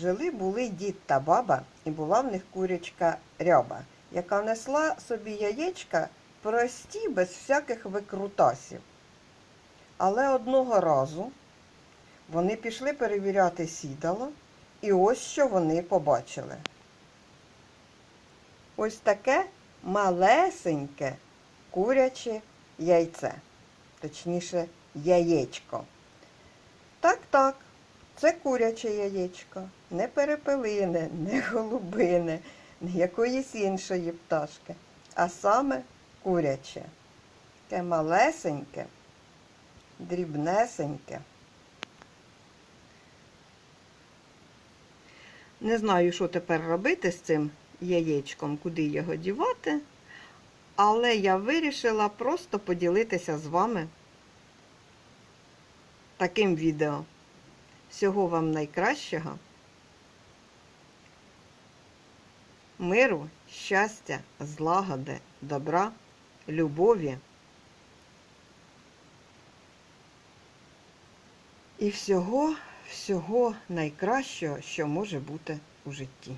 Жили були дід та баба, і була в них курячка ряба, яка несла собі яєчка прості, без всяких викрутасів. Але одного разу вони пішли перевіряти сідало, і ось що вони побачили. Ось таке малесеньке куряче яйце, точніше, яєчко. Так, так, це куряче яєчко, не перепелине, не голубине, не якоїсь іншої пташки, а саме куряче. Таке малесеньке, дрібнесеньке. Не знаю, що тепер робити з цим яєчком, куди його дівати, але я вирішила просто поділитися з вами таким відео. Всього вам найкращого. Миру, щастя, злагоди, добра, любові. І всього, всього найкращого, що може бути у житті.